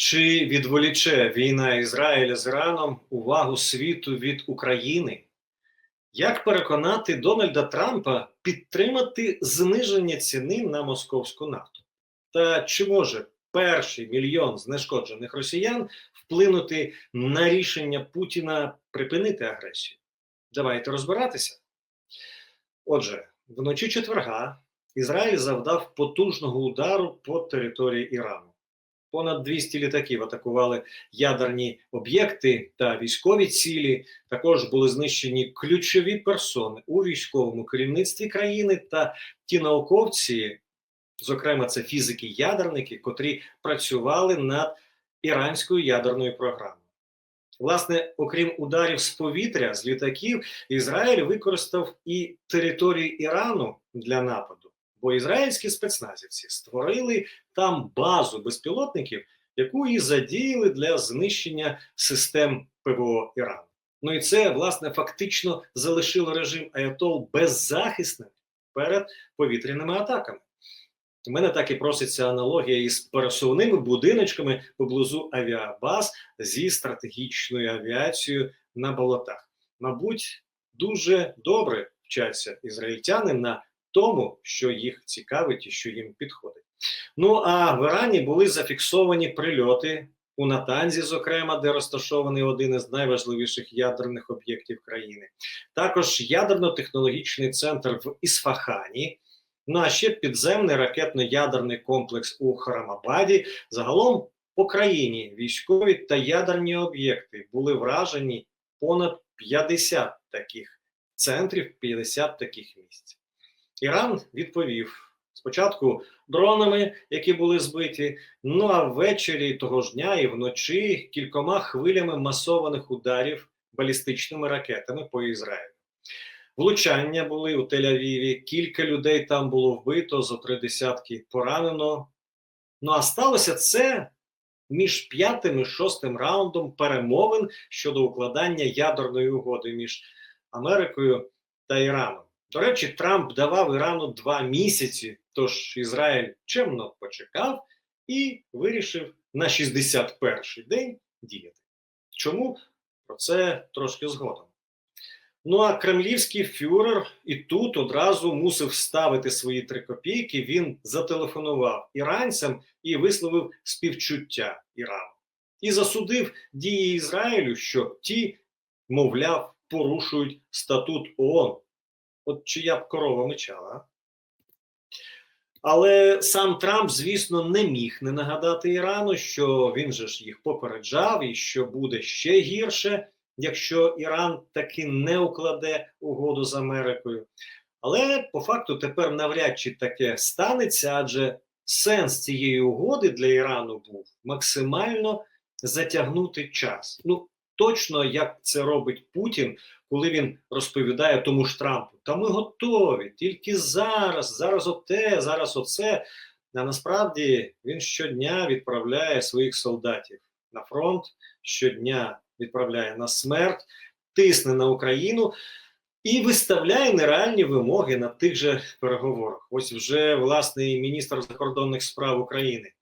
Чи відволіче війна Ізраїля з Іраном увагу світу від України? Як переконати Дональда Трампа підтримати зниження ціни на московську нафту? Та чи може перший мільйон знешкоджених росіян вплинути на рішення Путіна припинити агресію? Давайте розбиратися. Отже, вночі четверга Ізраїль завдав потужного удару по території Ірану. Понад 200 літаків атакували ядерні об'єкти та військові цілі. Також були знищені ключові персони у військовому керівництві країни та ті науковці, зокрема, це фізики-ядерники, котрі працювали над іранською ядерною програмою. Власне, окрім ударів з повітря з літаків, Ізраїль використав і територію Ірану для нападу, бо ізраїльські спецназівці створили там базу безпілотників, яку і задіяли для знищення систем ПВО Ірану. Ну і це власне фактично залишило режим Аятол беззахисним перед повітряними атаками. У мене так і проситься аналогія із пересувними будиночками поблизу авіабаз зі стратегічною авіацією на болотах. Мабуть, дуже добре вчаться ізраїльтяни на тому, що їх цікавить і що їм підходить. Ну а в Ірані були зафіксовані прильоти у Натанзі, зокрема, де розташований один із найважливіших ядерних об'єктів країни. Також ядерно-технологічний центр в Ісфахані. Ну а ще підземний ракетно-ядерний комплекс у Харамабаді. Загалом по країні військові та ядерні об'єкти були вражені понад 50 таких центрів, 50 таких місць. Іран відповів спочатку дронами, які були збиті. Ну а ввечері того ж дня і вночі кількома хвилями масованих ударів балістичними ракетами по Ізраїлю. Влучання були у Тель-Авіві, кілька людей там було вбито, зо три десятки поранено. Ну а сталося це між п'ятим і шостим раундом перемовин щодо укладання ядерної угоди між Америкою та Іраном. До речі, Трамп давав Ірану два місяці, тож Ізраїль чемно почекав і вирішив на 61-й день діяти. Чому? Про це трошки згодом. Ну а кремлівський фюрер і тут одразу мусив ставити свої три копійки. Він зателефонував іранцям і висловив співчуття Ірану і засудив дії Ізраїлю, що ті, мовляв, порушують статут ООН. От чия б корова мечала. Але сам Трамп, звісно, не міг не нагадати Ірану, що він же ж їх попереджав і що буде ще гірше якщо Іран таки не укладе угоду з Америкою. Але по факту тепер навряд чи таке станеться, адже сенс цієї угоди для Ірану був максимально затягнути час. Ну точно як це робить Путін, коли він розповідає тому ж Трампу: та ми готові тільки зараз, зараз оте, зараз оце. А насправді він щодня відправляє своїх солдатів на фронт щодня відправляє на смерть, тисне на Україну і виставляє нереальні вимоги на тих же переговорах. Ось вже власний міністр закордонних справ України.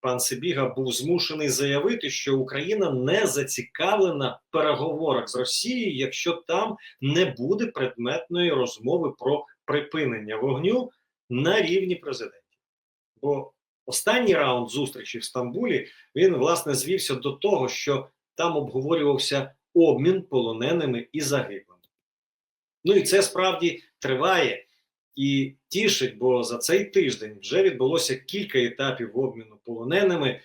Пан Сибіга був змушений заявити, що Україна не зацікавлена в переговорах з Росією, якщо там не буде предметної розмови про припинення вогню на рівні президентів. Бо останній раунд зустрічі в Стамбулі він власне звівся до того, що там обговорювався обмін полоненими і загиблими. Ну і це справді триває і тішить, бо за цей тиждень вже відбулося кілька етапів обміну полоненими,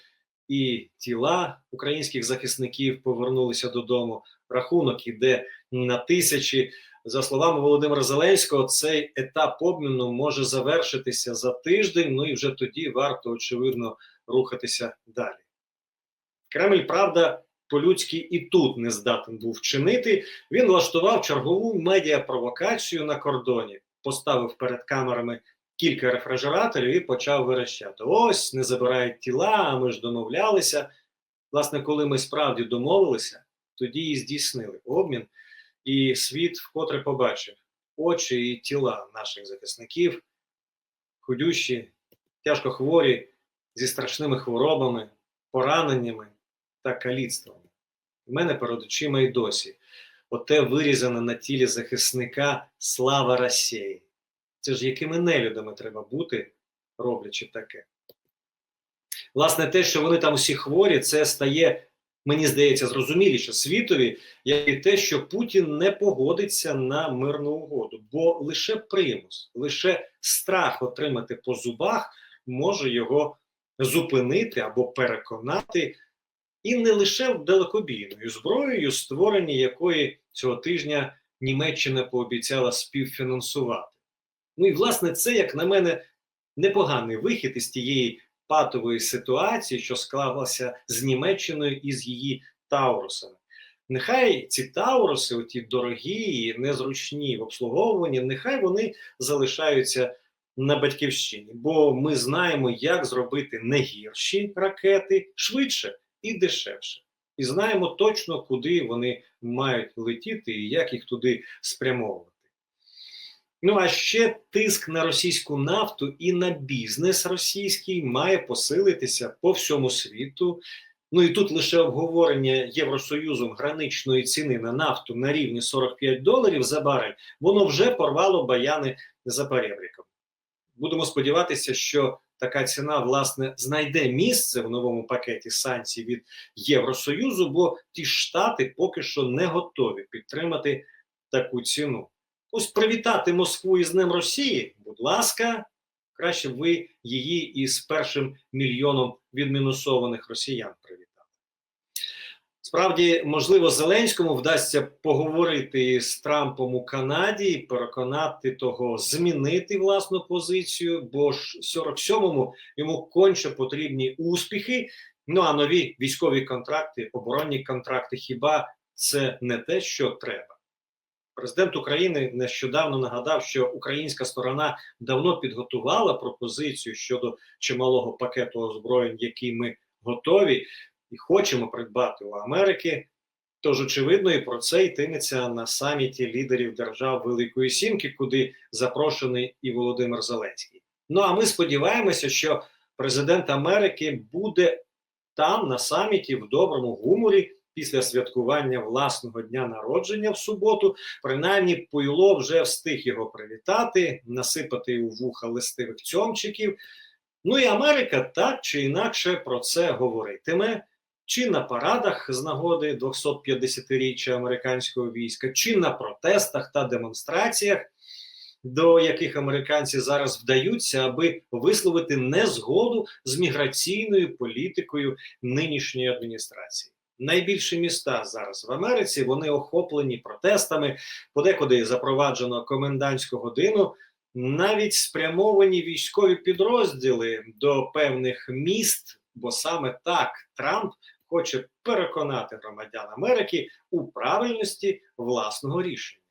і тіла українських захисників повернулися додому. Рахунок іде на тисячі. За словами Володимира Зеленського, цей етап обміну може завершитися за тиждень. Ну і вже тоді варто очевидно рухатися далі. Кремль правда по-людськи і тут не здатен був вчинити. Він влаштував чергову медіапровокацію на кордоні, поставив перед камерами кілька рефрижераторів і почав верещати. Ось не забирають тіла, а ми ж домовлялися. Власне, коли ми справді домовилися, тоді і здійснили обмін, і світ вкотре побачив очі і тіла наших захисників, худющі, тяжко хворі, зі страшними хворобами, пораненнями та каліцтвами. У мене перед очима й досі оте вирізане на тілі захисника слава Росії. Це ж якими нелюдами треба бути, роблячи таке. Власне, те, що вони там усі хворі, це стає, мені здається, зрозуміліше світові, як і те, що Путін не погодиться на мирну угоду, бо лише примус, лише страх отримати по зубах може його зупинити або переконати, і не лише далекобійною зброєю, створення якої цього тижня Німеччина пообіцяла співфінансувати. Ну і власне це, як на мене, непоганий вихід із тієї патової ситуації, що склалася з Німеччиною і з її Таурусами. Нехай ці Тауруси, оті дорогі і незручні в обслуговуванні, нехай вони залишаються на батьківщині, бо ми знаємо, як зробити не гірші ракети швидше і дешевше. І знаємо точно, куди вони мають летіти і як їх туди спрямовувати. Ну а ще тиск на російську нафту і на бізнес російський має посилитися по всьому світу. Ну і тут лише обговорення Євросоюзом граничної ціни на нафту на рівні 45 доларів за барель, воно вже порвало баяни за перебріком. Будемо сподіватися, що така ціна власне знайде місце в новому пакеті санкцій від Євросоюзу, бо ті штати поки що не готові підтримати таку ціну. Ось привітати Москву із Днем Росії, будь ласка, краще ви її із першим мільйоном відмінусованих росіян привітали. Справді, можливо, Зеленському вдасться поговорити з Трампом у Канаді переконати того змінити власну позицію, бо ж 47-му йому конче потрібні успіхи. Ну а нові військові контракти, оборонні контракти, хіба це не те, що треба? Президент України нещодавно нагадав, що українська сторона давно підготувала пропозицію щодо чималого пакету озброєнь, який ми готові і хочемо придбати у Америки. Тож, очевидно, і про це йтиметься на саміті лідерів держав Великої Сімки, куди запрошений і Володимир Зеленський. Ну а ми сподіваємося, що президент Америки буде там на саміті в доброму гуморі після святкування власного дня народження в суботу. Принаймні, Пуйло вже встиг його привітати, насипати у вуха листивих цьомчиків. Ну і Америка так чи інакше про це говоритиме. Чи на парадах з нагоди 250-річчя американського війська, чи на протестах та демонстраціях, до яких американці зараз вдаються, аби висловити незгоду з міграційною політикою нинішньої адміністрації. Найбільші міста зараз в Америці вони охоплені протестами, подекуди запроваджено комендантську годину. Навіть спрямовані військові підрозділи до певних міст, бо саме так Трамп хоче переконати громадян Америки у правильності власного рішення.